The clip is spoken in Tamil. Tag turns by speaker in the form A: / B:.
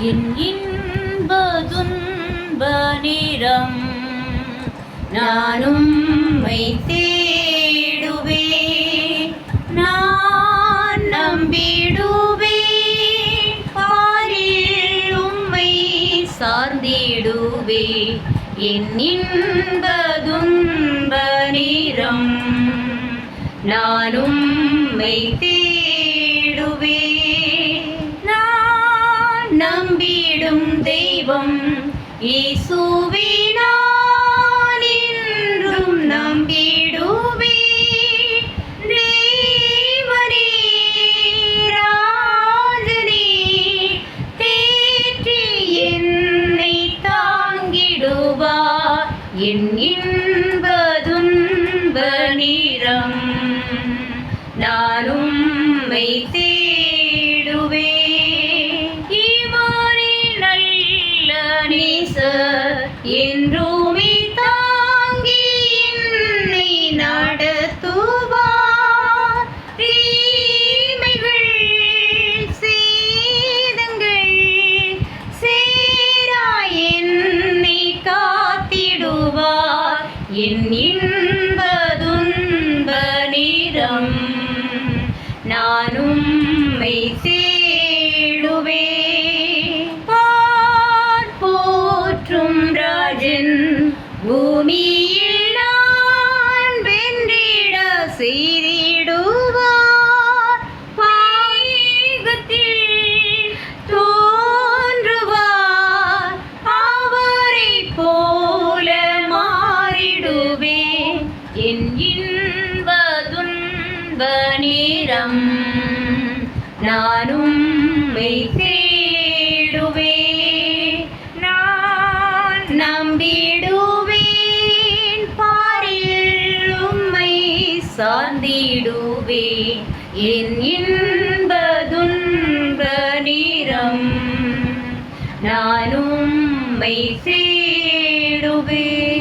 A: என் இன்ப நிறம் நானும் வைத்தேடுவே நான் நம்பிடுவே. பாரில் உம்மை சார்ந்திடுவே. என் இன்ப நிறம் நானும் மை நம்பிடும் தெய்வம். இயேசுவே நம்பிடுவே. தேற்றி என்னை தாங்கிடுவார். என் இன்ப நிறம். நானும் மைத்தே என்றுமே தாங்கி என்னை நடத்துவார். தீமைகள் சேதங்கள் சேரா என்னை காத்திடுவார். என் பூமியில் நான் வென்றிட செய்திடுவார். பாயகத்தில் தோன்றுவார். அவரை போல மாறிடுவே என் இன்ப துன்ப நேரம் நானும் தேடுவேன். சார்ந்திடுவேன் என் இன்ப துன்ப நேரம் நானும் சேடுவேன்.